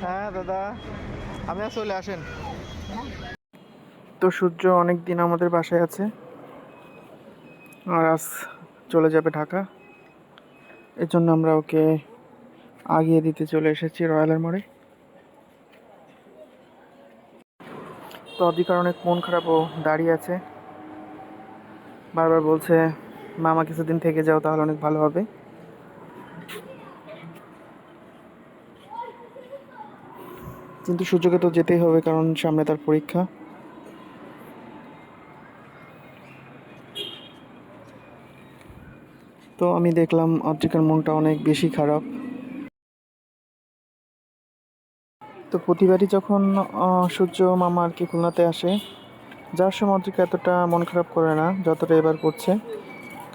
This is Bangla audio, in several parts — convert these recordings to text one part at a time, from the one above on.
হ্যাঁ দাদা। আমি চলে আসেন। তো সূর্য অনেক দিন আমাদের বাসায় আছে। আর আজ চলে যাবে ঢাকা। এর জন্য আমরা ওকে আগিয়ে দিতে চলে এসেছি রয়্যালের মোড়ে। তো অধিকার অনেক মন খারাপ ও দাঁড়িয়ে আছে। বারবার বলছে, মামা কিছুদিন থেকে যাও, তাহলে অনেক ভালো হবে। কিন্তু সূর্যকে তো যেতেই হবে, কারণ সামনে তার পরীক্ষা। তো আমি দেখলাম অদ্রিকার মনটা অনেক বেশি খারাপ। তো প্রতিবারই যখন সূর্য মামা আর কি খুলনাতে আসে, যার সময় অদ্রিকা এতটা মন খারাপ করে না, যতটা এবার করছে,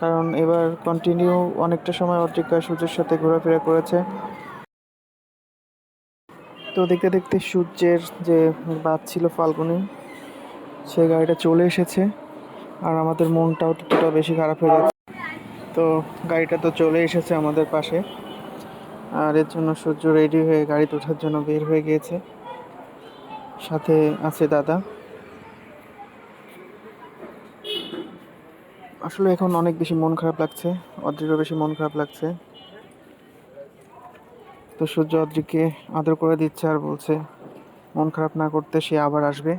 কারণ এবার কন্টিনিউ অনেকটা সময় অদ্রিকা সূর্যের সাথে ঘোরাফেরা করেছে। তো দেখতে দেখতে সূর্যের যে বাদ ছিল ফাল্গুনি, সে গাড়িটা চলে এসেছে আর আমাদের মনটাও ততটা বেশি খারাপ হয়ে যাচ্ছে। তো গাড়িটা তো চলে এসেছে আমাদের পাশে আর এর জন্য সূর্য রেডি হয়ে গাড়িতে ওঠার জন্য বের হয়ে গিয়েছে। সাথে আছে দাদা। আসলে এখন অনেক বেশি মন খারাপ লাগছে, অদ্রিরও বেশি মন খারাপ লাগছে। সূর্য অদ্রিককে আদর করে দিচ্ছে আর বলছে, মন খারাপ না করতে সে আবার আসবে,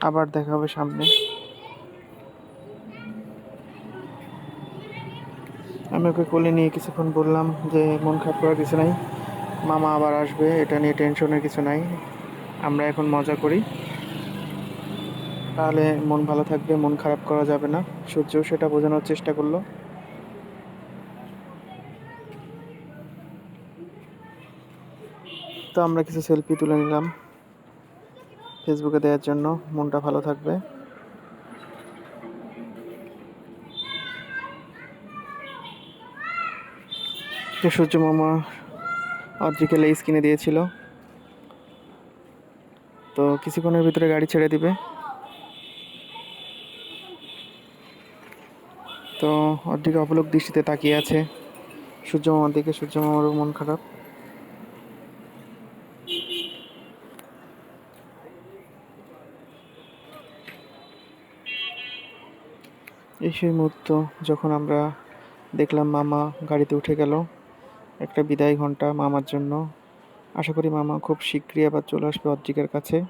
আবার দেখা হবে সামনে। আমি ওকে কোলে নিয়ে কিছুক্ষণ বললাম যে, মন খারাপ করার কিছু নাই, মামা আবার আসবে, এটা নিয়ে টেনশনের কিছু নাই, আমরা এখন মজা করি। তাহলে মন ভালো থাকবে, মন খারাপ করা যাবে না। সূর্যও সেটা বোঝানোর চেষ্টা করল। তো আমরা কিছু সেলফি তুলে নিলাম ফেসবুকে দেওয়ার জন্য। মনটা ভালো থাকবে। সূর্য মামা অদ্রিকে লেস কিনে দিয়েছিল। তো কিছুক্ষণের ভিতরে গাড়ি ছেড়ে দিবে। তো অদ্রিকে অপলক দৃষ্টিতে তাকিয়ে আছে। সূর্য মামার দিকে, সূর্য মামারও মন খারাপ। এই সেই মুহূর্ত যখন আমরা দেখলাম মামা গাড়িতে উঠে গেল। একটা বিদায় ঘণ্টা মামার জন্য। আশা করি মামা খুব শীঘ্রই আবার চলে আসবে অদ্রিকের কাছে।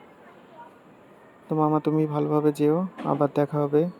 তো মামা তুমি ভালোভাবে যেও, আবার দেখা হবে।